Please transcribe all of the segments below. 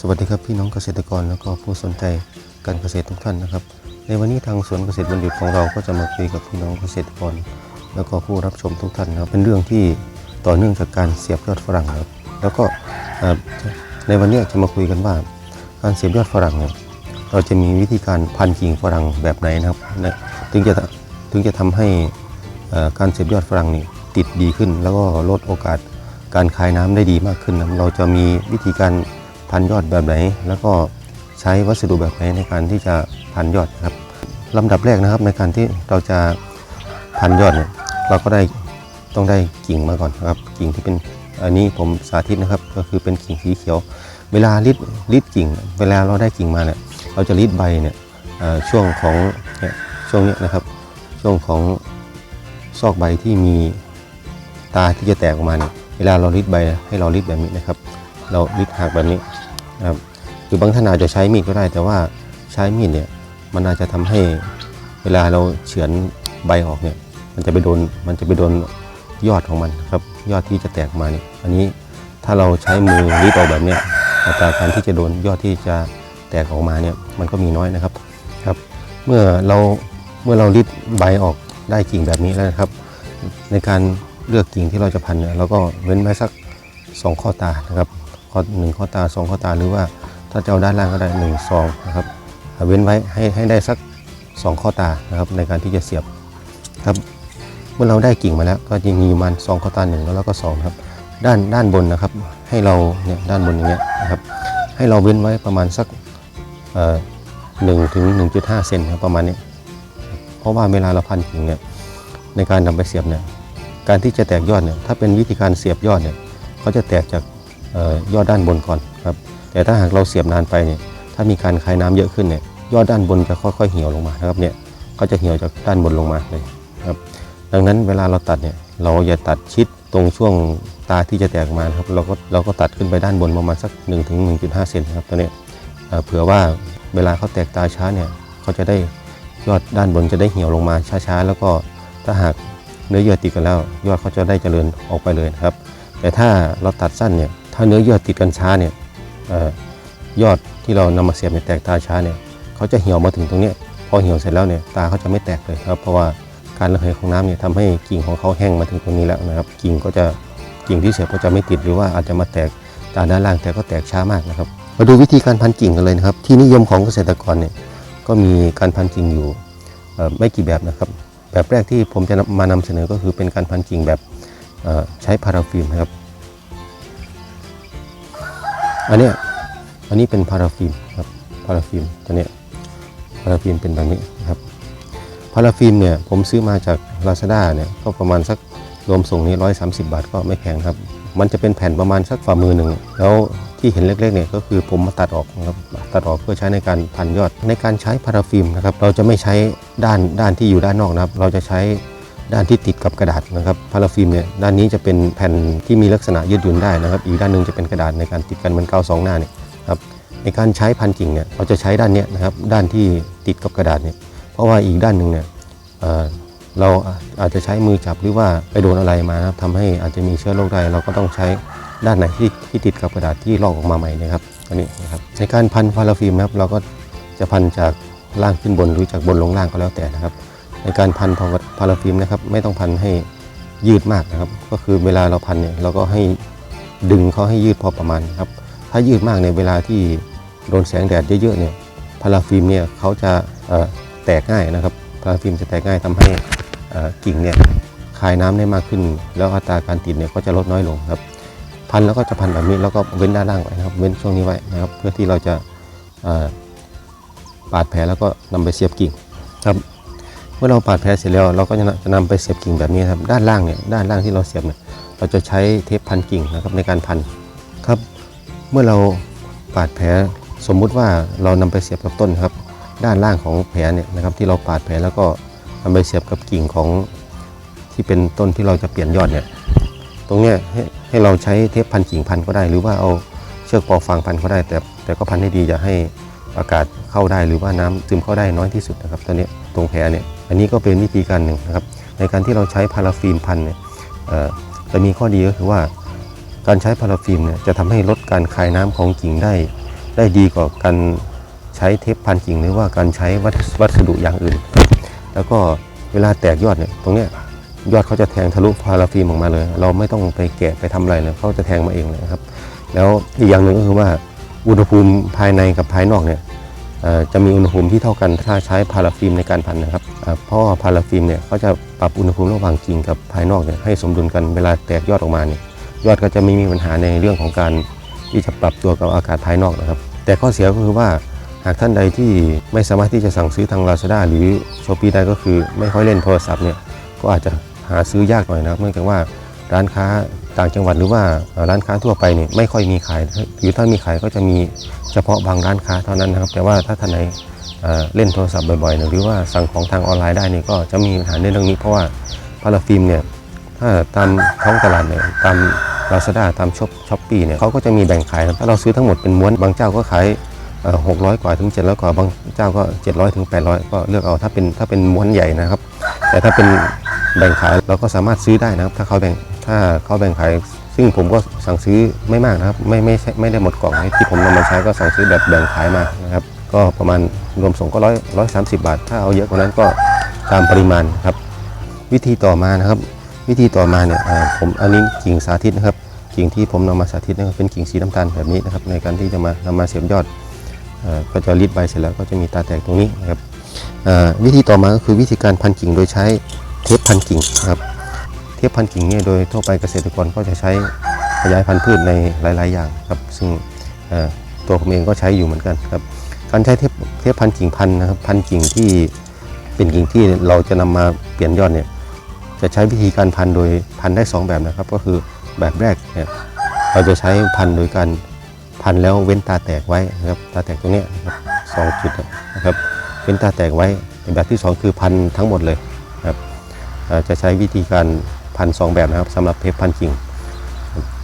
สวัสดีครับพี่น้องเกษตรกรแล้วก็ผู้สนใจการเกษตรทุกท่านนะครับ ในวันนี้ทางสวนเกษตรบัณฑิตของเราก็จะมาคุยกับพี่น้องเกษตรกร แล้วก็ผู้รับชมทุกท่านนะครับเป็นเรื่องที่ต่อเนื่องจากการเสียบยอดฝรั่งนะครับแล้วก็เอ่อในวันนี้จะมาคุยกันว่าการเสียบยอดฝรั่งเนี่ยเราจะมีวิธีการพันกิ่งฝรั่งแบบไหนนะครับนะถึงจะถึงจะทำให้เอ่อการเสียบยอดฝรั่งนี่ติดดีขึ้น แล้วก็ลดโอกาสการคายน้ำได้ดีมากขึ้นนะเราจะมีวิธีการ พันยอดแบบไหน แล้วก็ใช้วัสดุแบบไหนในการที่จะพันยอดครับลำดับแรกนะครับในการที่เราจะพันยอดเนี่ยเราก็ได้ต้องได้กิ่งมาก่อนครับ กิ่งที่เป็นอันนี้ผมสาธิตนะครับ ก็คือเป็นกิ่งสีเขียว เวลารีดรีดกิ่ง เวลาเราได้กิ่งมาเนี่ยเราจะรีดใบเนี่ยช่วงของช่วงนี้นะครับ ช่วงของซอกใบที่มีตาที่จะแตกออกมาเนี่ยเวลาเรารีดใบให้เรารีดแบบนี้นะครับ เราลิดหักแบบนี้ นะครับคือบางท่านอาจจะใช้มีดก็ได้ แต่ว่าใช้มีดเนี่ยมันอาจจะทำให้เวลาเราเฉือนใบออกเนี่ยมันจะไปโดนมันจะไปโดนยอดของมันครับยอดที่จะแตกออกมาเนี่ยอันนี้ถ้าเราใช้มือรีดออกแบบเนี้ยอัตราการที่จะโดนยอดที่จะแตกออกมาเนี่ยมันก็มีน้อยนะครับครับ เมื่อเราเมื่อเรารีดใบออกได้กิ่งแบบนี้แล้วนะครับ ในการเลือกกิ่งที่เราจะพันเนี่ยเราก็เว้นไว้สักสองข้อตานะครับ ข้อหนึ่งข้อตาสองข้อตาหรือว่าถ้าจะเอาด้านล่างก็ได้หนึ่งซองนะครับเว้นไว้ให้ให้ได้สักสองข้อตานะครับในการที่จะเสียบครับเมื่อเราได้กิ่งมาแล้วก็จะมีมันสองข้อตาหนึ่งแล้วก็สองครับด้านด้านบนนะครับให้เราเนี่ยด้านบนอย่างเงี้ยนะครับให้เราเว้นไว้ประมาณสักหนึ่งถึงหนึ่งจุดห้าเซนครับประมาณนี้เพราะว่าเวลาเราพันกิ่งเนี่ยในการนำไปเสียบเนี่ยการที่จะแตกยอดเนี่ยถ้าเป็นวิธีการเสียบยอดเนี่ยเขาจะแตกจาก ยอดด้านบนก่อนครับแต่ถ้าหากเราเสียบนานไปเนี่ยถ้ามีการคายน้ำเยอะขึ้นเนี่ยยอดด้านบนจะค่อยๆเหี่ยวลงมานะครับเนี่ยเขาจะเหี่ยวจากด้านบนลงมาเลยครับดังนั้นเวลาเราตัดเนี่ยเราอย่าตัดชิดตรงช่วงตาที่จะแตกมาครับเราก็เราก็ตัดขึ้นไปด้านบนประมาณสัก1ถึง1.5 เซนครับตัวนี้เเผื่อว่าเวลาเขาแตกตาช้าเนี่ยเขาจะได้ยอดด้านบนจะได้เหี่ยวลงมาช้าๆ แล้วก็ถ้าหากเนื้อเยื่อติดกันแล้ว ยอดเขาจะได้เจริญออกไปเลยครับ แต่ถ้าเราตัดสั้นเนี่ย ถ้าเนื้อเยื่อติดกันช้าเนี่ยออยอดที่เรานำมาเสียบในแตกตาช้าเนี่ยเขาจะเหี่ยวมาถึงตรงนี้พอเหี่ยวเสร็จแล้วเนี่ยตาเขาจะไม่แตกเลยครับ เพราะว่าการระเหยของน้ำเนี่ยทำให้กิ่งของเขาแห้งมาถึงตรงนี้แล้วนะครับ กิ่งก็จะกิ่งที่เสียบก็จะไม่ติดหรือว่าอาจจะมาแตกตาด้านล่างแต่ก็แตกช้ามากนะครับ มาดูวิธีการพันกิ่งกันเลยนะครับ ที่นิยมของเกษตรกรเนี่ยก็มีการพันกิ่งอยู่ไม่กี่แบบนะครับ แบบแรกที่ผมจะมานำเสนอก็คือเป็นการพันกิ่งแบบใช้พาราฟิล์มครับ อันเนี้ยอันนี้เป็นพาราฟิล์มครับพาราฟิล์มตัวเนี้ยพาราฟิล์มเป็นแบบนี้นะครับพาราฟิล์มเนี่ยผมซื้อมาจาก Lazada เนี่ยก็ประมาณสักรวมส่งนี้130บาทก็ไม่แพงครับ มันจะเป็นแผ่นประมาณสักฝ่ามือหนึ่งแล้วที่เห็นเล็กๆเนี่ยก็คือผมมาตัดออกนะครับตัดออกเพื่อใช้ในการพันยอดในการใช้พาราฟิล์มนะครับเราจะไม่ใช้ด้านด้านที่อยู่ด้านนอกนะครับ เราจะใช้ ด้านที่ติดกับกระดาษนะครับพาราฟิล์มเนี่ยด้านนี้จะเป็นแผ่นที่มีลักษณะยืดหยุ่นได้นะครับ อีกด้านหนึ่งจะเป็นกระดาษในการติดกันเหมือนกาวสองหน้าเนี่ยครับในการใช้พันกิ่งเนี่ยเราจะใช้ด้านเนี้ยนะครับด้านที่ติดกับกระดาษเนี่ยเพราะว่าอีกด้านหนึ่งเนี่ยเเราอาจจะใช้มือจับหรือว่าไปโดนอะไรมานะครับทำให้อาจจะมีเชื้อโรคได้เราก็ต้องใช้ด้านไหนที่ที่ติดกับกระดาษที่ลอกออกมาใหม่นะครับอันนี้นะครับในการพันพาราฟิล์มนะครับเราก็จะพันจากล่างขึ้นบนหรือจากบนลงล่างก็แล้วแต่นะครับ ในการพันพาราฟิล์มนะครับ ไม่ต้องพันให้ยืดมากนะครับ ก็คือเวลาเราพันเนี่ยเราก็ให้ดึงเขาให้ยืดพอประมาณครับ ถ้ายืดมากในเวลาที่โดนแสงแดดเยอะๆเนี่ยพาราฟิล์มเนี่ยเขาจะแตกง่ายนะครับพาราฟิล์มจะแตกง่ายทำให้กิ่งเนี่ยคายน้ำได้มากขึ้น แล้วอัตราการติดเนี่ยก็จะลดน้อยลงครับ พันแล้วก็จะพันแบบนี้แล้วก็เว้นด้านล่างไว้นะครับ เว้นช่วงนี้ไว้นะครับ เพื่อที่เราจะปาดแผลแล้วก็นำไปเสียบกิ่งครับ เมื่อเราปาดแผลเสร็จแล้วเราก็จะนจะนำไปเสียบกิ่งแบบนี้ครับด้านล่างเนี่ยด้านล่างที่เราเสียบเนี่ยเราจะใช้เทปพันกิ่งนะครับในการพันครับ เมื่อเราปาดแผลสมมุติว่าเรานำไปเสียบกับต้นครับ ด้านล่างของแผลเนี่ยนะครับที่เราปาดแผลแล้วก็นำไปเสียบกับกิ่งของที่เป็นต้นที่เราจะเปลี่ยนยอดเนี่ยตรงเนี้ยให้ให้เราใช้เทปพันกิ่งพันก็ได้ หรือว่าเอาเชือกปอฟางพันก็ได้ แต่แต่ก็พันให้ดีอย่าให้อากาศเข้าได้หรือว่าน้ำซึมเข้าได้น้อยที่สุดนะครับตอนนี้ตรงแผลเนี่ย อันนี้ก็เป็นวิธีการหนึ่งนะครับ ในการที่เราใช้พาราฟิล์มพันเนี่ยจะมีข้อดีก็คือว่า การใช้พาราฟิล์มเนี่ยจะทำให้ลดการคายน้ำของกิ่งได้ ได้ดีกว่าการใช้เทปพันกิ่งหรือว่าการใช้วัสดุอย่างอื่น แล้วก็เวลาแตกยอดเนี่ยตรงเนี้ยยอดเขาจะแทงทะลุพาราฟิล์มออกมาเลย เราไม่ต้องไปแกะไปทำอะไรเลยเขาจะแทงมาเองเลยครับ แล้วอีกอย่างหนึ่งก็คือว่าอุณหภูมิภายในกับภายนอกเนี่ย จะมีอุณหภูมิที่เท่ากันถ้าใช้พาราฟิล์มในการพันนะครับเพราะพาราฟิล์มเนี่ยเขาจะปรับอุณหภูมิระหว่างกิ่งกับภายนอกเนี่ยให้สมดุลกันเวลาแตกยอดออกมาเนี่ยยอดก็จะไม่มีปัญหาในเรื่องของการที่จะปรับตัวกับอากาศภายนอกนะครับ แต่ข้อเสียก็คือว่าหากท่านใดที่ไม่สามารถที่จะสั่งซื้อทาง Lazada หรือ s h อ p e e ได้ก็คือไม่ค่อยเล่นโทรศัพท์เนี่ยก็อาจจะหาซื้อยากหน่อยนะครับ เนื่องจากว่าร้านค้า ต่างจังหวัดหรือว่าร้านค้าทั่วไปเนี่ยไม่ค่อยมีขายหรือถ้ามีขายก็จะมีเฉพาะบางร้านค้าเท่านั้นนะครับ แต่ว่าถ้าท่านใดเอ่อเล่นโทรศัพท์บ่อยๆ หรือว่าสั่งของทางออนไลน์ได้เนี่ยก็จะมีปัญหาในเรื่องนี้ เพราะว่าพาราฟิล์มเนี่ยถ้าตามท้องตลาดเนี่ยตาม Lazada ตามช็อปช้อปปี้เนี่ยเขาก็จะมีแบ่งขายนะถ้าเราซื้อทั้งหมดเป็นม้วนบางเจ้าก็ขายหกร้อยกว่าถึงเจ็ดร้อยกว่าบางเจ้าก็เจ็ดร้อยถึงแปดร้อยก็เลือกเอาถ้าเป็นถ้าเป็นม้วนใหญ่นะครับ แต่ถ้าเป็นแบ่งขายเราก็สามารถซื้อได้นะครับ ถ้าเขาแบ่ง ถ้าเขาแบ่งขายซึ่งผมก็สั่งซื้อไม่มากนะครับ ไม่ไม่ไม่ได้หมดกล่องที่ผมนำมาใช้ก็สั่งซื้อแบบแบ่งขายมานะครับ ก็ประมาณรวมส่งก็ร้อยร้อยสามสิบบาท ถ้าเอาเยอะกว่านั้นก็ตามปริมาณครับ วิธีต่อมานะครับ วิธีต่อมาเนี่ยผมอันนี้กิ่งสาธิตนะครับ กิ่งที่ผมนำมาสาธิตนะครับเป็นกิ่งสีน้ำตาลแบบนี้นะครับ ในการที่จะมานำมาเสียบยอดก็จะรีดใบเสร็จแล้วก็จะมีตาแตกตรงนี้นะครับวิธีต่อมาก็คือวิธีการพันกิ่งโดยใช้เทปพันกิ่งครับ เทปพันกิ่งเนี่ยโดยทั่วไปเกษตรกรก็จะใช้ขยายพันธุ์พืชในหลาย ๆ อย่างครับ ซึ่งตัวผมเองก็ใช้อยู่เหมือนกันครับ การใช้เทปเทปพันกิ่งพันธุ์นะครับพันกิ่งที่เป็นกิ่งที่เราจะนำมาเปลี่ยนยอดเนี่ยจะใช้วิธีการพันโดยพันได้ 2 แบบนะครับ ก็คือแบบแรกเนี่ยเราจะใช้พันโดยการพันแล้วเว้นตาแตกไว้นะครับตาแตกตรงนี้นะครับสองจุดนะครับเว้นตาแตกไว้แบบที่ 2 คือพันทั้งหมดเลยครับจะใช้วิธีการ พันสองแบบนะครับสำหรับเทปพันกิ่ง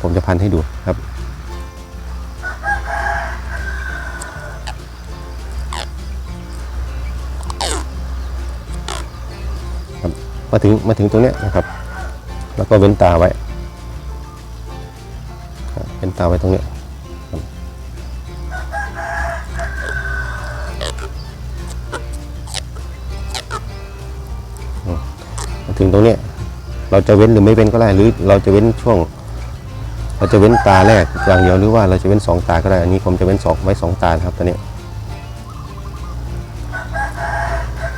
ผมจะพันให้ดูครับมาถึงมาถึงตรงนี้นะครับ แล้วก็เว้นตาไว้ครับเว้นตาไว้ตรงเนี้ยครับอืมมาถึงตรงเนี้ย เราจะเว้นหรือไม่เว้นก็ได้หรือเราจะเว้นช่วง เราจะเว้นตาแรกอย่างเดียวหรือว่าเราจะเว้นสองตาก็ได้อันนี้ผมจะเว้นสองไว้สองตาครับตัวเนี้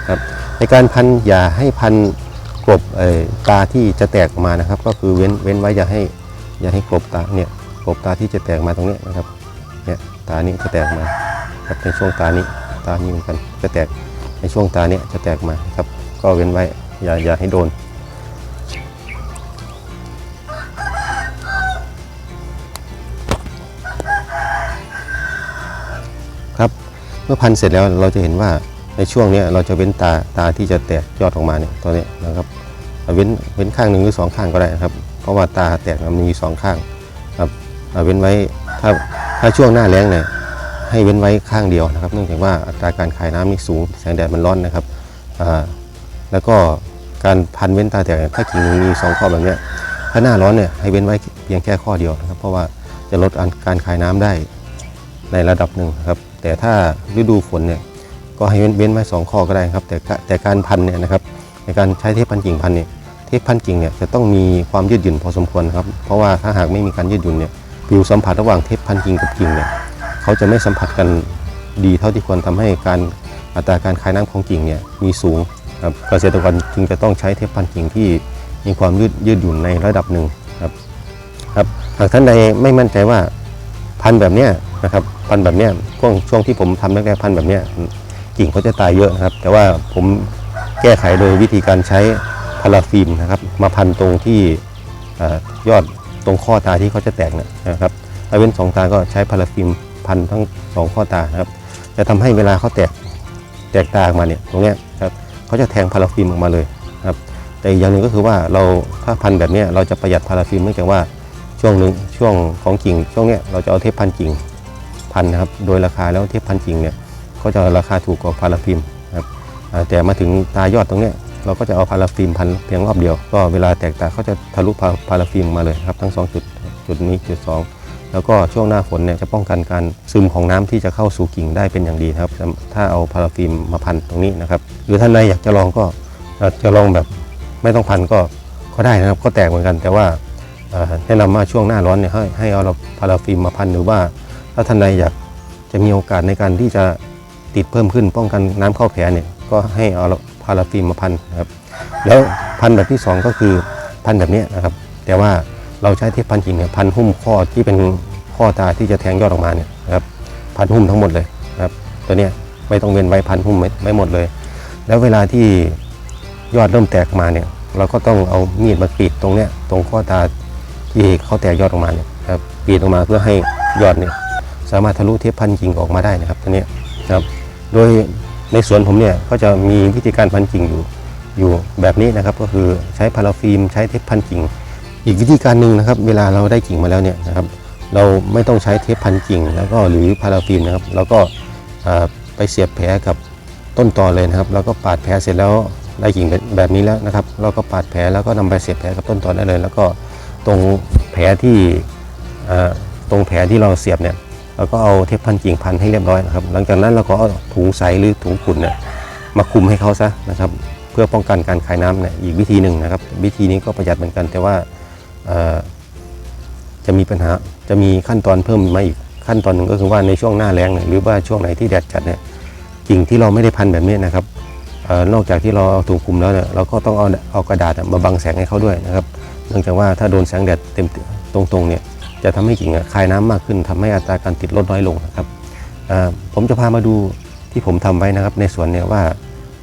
ครับในการพันอย่าให้พันกลบตาที่จะแตกออกมานะครับ ก็คือเว้นเว้นไว้อย่าให้อย่าให้กลบตาเนี่ยกลบตาที่จะแตกมาตรงนี้นะครับเนี่ยตานี้จะแตกมาครับในช่วงตานี้ตานี้เหมือนกันจะแตกในช่วงตาเนี้ยจะแตกมาครับ ก็เว้นไว้อย่าอย่าให้โดน เมื่อพันเสร็จแล้วเราจะเห็นว่าในช่วงนี้เราจะเว้นตาตาที่จะแตกยอดออกมาเนี่ยตัวนี้นะครับเว้นเว้นข้างหนึ่งหรือสองข้างก็ได้นะครับ เพราะว่าตาแตกมันมีสองข้างครับเว้นไว้ถ้าถ้าช่วงหน้าแล้งเนี่ยให้เว้นไว้ข้างเดียวนะครับ เนื่องจากว่าอัตราการขายน้ำนี่สูงแสงแดดมันร้อนนะครับอ่าแล้วก็การพันเว้นตาแตกถ้ากิ่งหนึ่งมีสองข้อแบบนี้ถ้าหน้าร้อนเนี่ยให้เว้นไว้เพียงแค่ข้อเดียวนะครับ เพราะว่าจะลดการขายน้ำได้ในระดับหนึ่งครับ แต่ถ้าฤดูฝนเนี่ยก็ให้เว้นเว้นไว้สองข้อก็ได้ครับ แต่แต่การพันเนี่ยนะครับในการใช้เทปพันกิ่งพันเนี่ยเทปพันกิ่งเนี่ยจะต้องมีความยืดหยุ่นพอสมควรครับเพราะว่าถ้าหากไม่มีการยืดหยุ่นเนี่ยผิวสัมผัสระหว่างเทปพันกิ่งกับกิ่งเนี่ยเขาจะไม่สัมผัสกันดีเท่าที่ควรทำให้การอัตราการคายน้ำของกิ่งเนี่ยมีสูงครับเกษตรกรจึงจะต้องใช้เทปพันกิ่งที่มีความยืดยืดหยุ่นในระดับหนึ่งครับครับหากท่านใดไม่มั่นใจว่าพันธุ์แบบเนี้ยนะครับพันธุ์แบบเนี้ยช่วงช่วงที่ผมทำแรกๆพันธุ์แบบเนี้ยกิ่งเขาจะตายเยอะนะครับ แต่ว่าผมแก้ไขโดยวิธีการใช้พาราฟิล์มนะครับ มาพันตรงที่อยอดตรงข้อตาที่เขาจะแตกนะครับถ้าเว้นสองตาก็ใช้พาราฟิล์มพันทั้งสองข้อตานะครับจะทำให้เวลาเขาแตกแตกตาออกมาเนี่ยตรงเนี้ยครับเขาจะแทงพาราฟิล์มออกมาเลยครับแต่อีกอย่างหนึ่งก็คือว่าเราถ้าพันแบบนี้เราจะประหยัดพาราฟิล์มเนื่องจากว่าช่วงหนึ่งช่วงของกิ่งช่วงเนี้ยเราจะเอาเทปพันกิ่ง พันนะครับ โดยราคาแล้วเทปพันกิ่งเนี่ยก็จะราคาถูกกว่าพาราฟิล์มครับแต่มาถึงตายอดตรงเนี้ยเราก็จะเอาพาราฟิล์มพันเพียงรอบเดียว ก็เวลาแตกตาเขาจะทะลุพาราฟิล์มมาเลยครับทั้งสองจุดจุดนี้จุดสองแล้วก็ช่วงหน้าฝนเนี่ยจะป้องกันการซึมของน้ำที่จะเข้าสู่กิ่งได้เป็นอย่างดีครับ ถ้าเอาพาราฟิล์มมาพันตรงนี้นะครับ หรือท่านใดอยากจะลองก็จะลองแบบไม่ต้องพันก็ก็ได้นะครับ ก็แตกเหมือนกันแต่ว่าแนะนำว่าช่วงหน้าร้อนเนี่ยให้ให้เอาพาราฟิล์มมาพันหรือว่า ถ้าท่านใดอยากจะมีโอกาสในการที่จะติดเพิ่มขึ้นป้องกันน้ำเข้าแผลเนี่ยก็ให้เอาพาราฟิล์มมาพันนะครับแล้วพันแบบที่สองก็คือพันแบบนี้นะครับ แต่ว่าเราใช้เทปพันจริงเนี่ยพันหุ้มข้อที่เป็นข้อตาที่จะแทงยอดออกมาเนี่ยนะครับพันหุ้มทั้งหมดเลยนะครับตัวเนี้ยไม่ต้องเว้นไว้พันหุ้มไม่ไม่หมดเลย แล้วเวลาที่ยอดเริ่มแตกมาเนี่ยเราก็ต้องเอามีดมากรีดตรงเนี้ยตรงข้อตาที่เขาแตกยอดออกมาเนี่ยครับกรีดออกมาเพื่อให้ยอดเนี่ย สามารถทะลุเทปพันจริงออกมาได้นะครับตัวนี้นะครับ โดยในสวนผมเนี่ยก็จะมีวิธีการพันจริงอยู่อยู่แบบนี้นะครับ ก็คือใช้พาราฟิล์มใช้เทปพันกิ่ง อีกวิธีการหนึ่งนะครับ เวลาเราได้กิ่งมาแล้วเนี่ยนะครับ เราไม่ต้องใช้เทปพันกิ่ง แล้วก็หรือพาราฟิล์มนะครับเราก็ไปเสียบแผลกับต้นตอเลยนะครับ แล้วก็ปาดแผลเสร็จแล้วได้กิ่งแบบนี้แล้วนะครับ เราก็ปาดแผลแล้วก็นำไปเสียบแผลกับต้นตอได้เลย แล้วก็ตรงแผลที่ตรงแผลที่เราเสียบเนี่ย เราก็เอาเทปพันกิ่งพันให้เรียบร้อยนะครับ หลังจากนั้นเราก็เอาถุงใสหรือถุงขุ่นเนี่ยมาคุมให้เขาซะนะครับ เพื่อป้องกันการคายน้ำเนี่ยอีกวิธีหนึ่งนะครับ วิธีนี้ก็ประหยัดเหมือนกัน แต่ว่าจะมีปัญหาจะมีขั้นตอนเพิ่มมาอีกขั้นตอนหนึ่งก็คือว่าในช่วงหน้าแล้งหรือว่าช่วงไหนที่แดดจัดเนี่ยกิ่งที่เราไม่ได้พันแบบนี้นะครับออนอกจากที่เราเอาถุงคลุมแล้วเนี่ยเราก็ต้องเอาเอากระดาษมาบังแสงให้เขาด้วยนะครับ เนื่องจากว่าถ้าโดนแสงแดดเต็มตรงๆเนี่ย จะทำให้กิ่งคายน้ำมากขึ้นทำให้อัตราการติดลดน้อยลงนะครับผมจะพามาดูที่ผมทำไว้นะครับ ในสวนเนี่ยว่า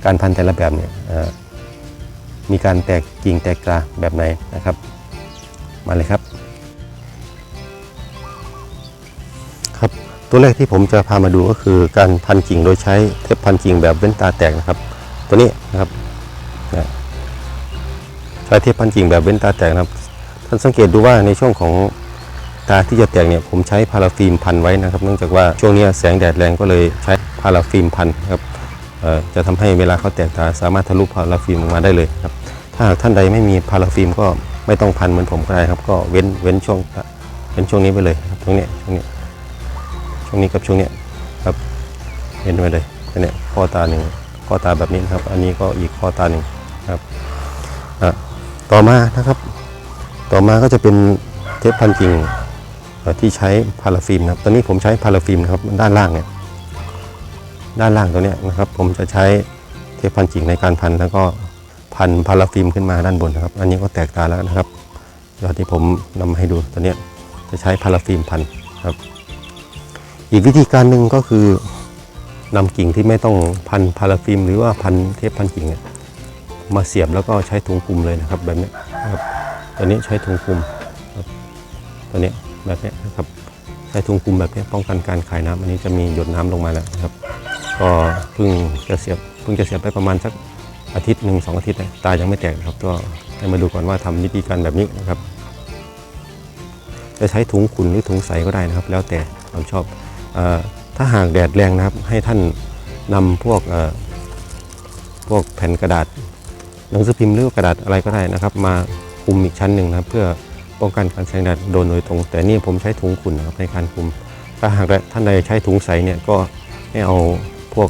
การพันแต่ละแบบเนี่ยมีการแตกกิ่งแตกกลาแบบไหนนะครับ มาเลยครับ ครับตัวแรกที่ผมจะพามาดูก็คือการพันกิ่งโดยใช้เทปพันกิ่งแบบเว้นตาแตกนะครับ ตัวนี้นะครับใช้เทปพันกิ่งแบบเว้นตาแตกนะครับท่านสังเกตดูว่าในช่วงของ ตาที่จะแตกเนี่ยผมใช้พาราฟิล์มพันไว้นะครับ เนื่องจากว่าช่วงนี้แสงแดดแรงก็เลยใช้พาราฟิล์มพันครับจะทำให้เวลาเขาแตกตาสามารถทะลุพาราฟิล์มออกมาได้เลยครับ ถ้าหากท่านใดไม่มีพาราฟิล์มก็ไม่ต้องพันเหมือนผมก็ได้ครับ ก็เว้นเว้นช่วงเว้นช่วงนี้ไปเลยครับตรงนี้ช่วงนี้ช่วงนี้กับช่วงนี้ครับเว้นไว้เลยอันเนี้ยข้อตาหนึ่งข้อตาแบบนี้นะครับ อันนี้ก็อีกข้อตาหนึ่งครับต่อมานะครับ ต่อมาก็จะเป็นเทปพันกิ่ง ที่ใช้พาราฟิล์มนะครับตอนนี้ผมใช้พาราฟิล์มนะครับด้านล่างเนี่ยด้านล่างตัวเนี้ยนะครับ ผมจะใช้เทปพันกิ่งในการพันแล้วก็พันพาราฟิล์มขึ้นมาด้านบนนะครับ อันนี้ก็แตกตาแล้วนะครับยอดที่ผมนำมาให้ดูตัวเนี้ยจะใช้พาราฟิล์มพันครับ อีกวิธีการหนึ่งก็คือนำกิ่งที่ไม่ต้องพันพาราฟิล์มหรือว่าพันเทปพันกิ่งเนี่ยมาเสียบแล้วก็ใช้ถุงคลุมเลยนะครับแบบนี้ครับตัวนี้ใช้ถุงคลุมตัวนี้ แบบนี้นะครับใช้ถุงคลุมแบบนี้ป้องกันการคายน้ำอันนี้จะมีหยดน้ำลงมาแล้วครับ ก็เพิ่งจะเสียบเพิ่งจะเสียบไปประมาณสักอาทิตย์หนึ่งสองอาทิตย์นะตายังไม่แตกนะครับ ก็ให้มาดูก่อนว่าทำวิธีการแบบนี้นะครับ จะใช้ถุงขุนหรือถุงใสก็ได้นะครับ แล้วแต่ความชอบอถ้าหากแดดแรงนะครับ ให้ท่านนำพวกพวกแผ่นกระดาษหนังสือพิมพ์หรือกระดาษอะไรก็ได้นะครับ มาคุมอีกชั้นหนึ่งนะครับ เพื่อ ป้องกันการแสงแดดโดนโดยตรง แต่นี่ผมใช้ถุงขุ่นนะครับในการคลุม ถ้าหากท่านใดใช้ถุงใสเนี่ยก็ให้เอาพวก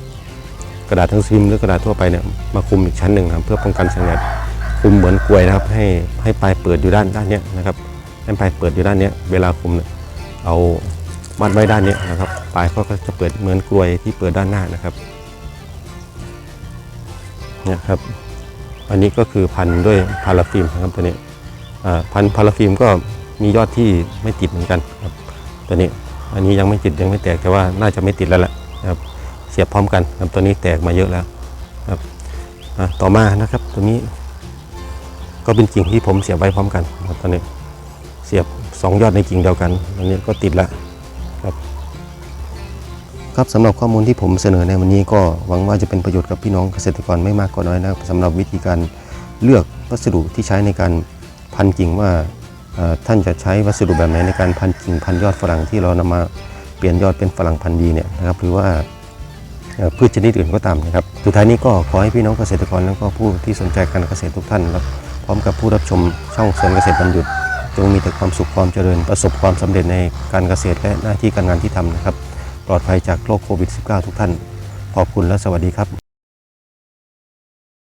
กระดาษหนังสือพิมหรือกระดาษทั่วไปเนี่ยมาคลุมอีกชั้นหนึ่งนะเพื่อป้องกันแสงแดดคลุมเหมือนกลวยนะครับ ให้ให้ปลายเปิดอยู่ด้านด้านเนี้ยนะครับให้ปลายเปิดอยู่ด้านเนี้ยเวลาคลุมเนี่ยเอามัดไว้ด้านนี้นะครับ ปลายก็จะเปิดเหมือนกลวยที่เปิดด้านหน้านะครับเนี่ยครับ อันนี้ก็คือพันด้วยพาราฟิล์มนะครับตัวนี้ พันพาราฟิล์มก็มียอดที่ไม่ติดเหมือนกันครับตัวนี้อันนี้ยังไม่ติดยังไม่แตกแต่ว่าน่าจะไม่ติดแล้วแหละนะครับเสียบพร้อมกันครับตัวนี้แตกมาเยอะแล้วครับต่อมานะครับตัวนี้ ก็เป็นกิ่งที่ผมเสียบไว้พร้อมกันครับตอนนี้เสียบสองยอดในกิ่งเดียวกันอันนี้ก็ติดล้วครับครับสำหรับข้อมูลที่ผมเสนอในวันนี้ก็หวังว่าจะเป็นประโยชน์กับพี่น้องเกษตรกรไม่มากก็น้อยนะครับสำหรับวิธีการเลือกวัสดุที่ใช้ในการ พันกิ่งว่าท่านจะใช้วัสดุแบบไหนในการพันกิ่งพันยอดฝรั่งที่เรานำมาเปลี่ยนยอดเป็นฝรั่งพันธุ์ดีเนี่ยนะครับหรือว่าพืชชนิดอื่นก็ตามนะครับสุดท้ายนี้ก็ขอให้พี่น้องเกษตรกรและก็ผู้ที่สนใจการเกษตรทุกท่านและพร้อมกับผู้รับชมช่องสวนเกษตรบรรยุทธ์จงมีแต่ความสุขความเจริญประสบความสำเร็จในการเกษตรและหน้าที่การงานที่ทำนะครับ ปลอดภัยจากโรคโควิด -19 ทุกท่าน ขอบคุณและสวัสดีครับ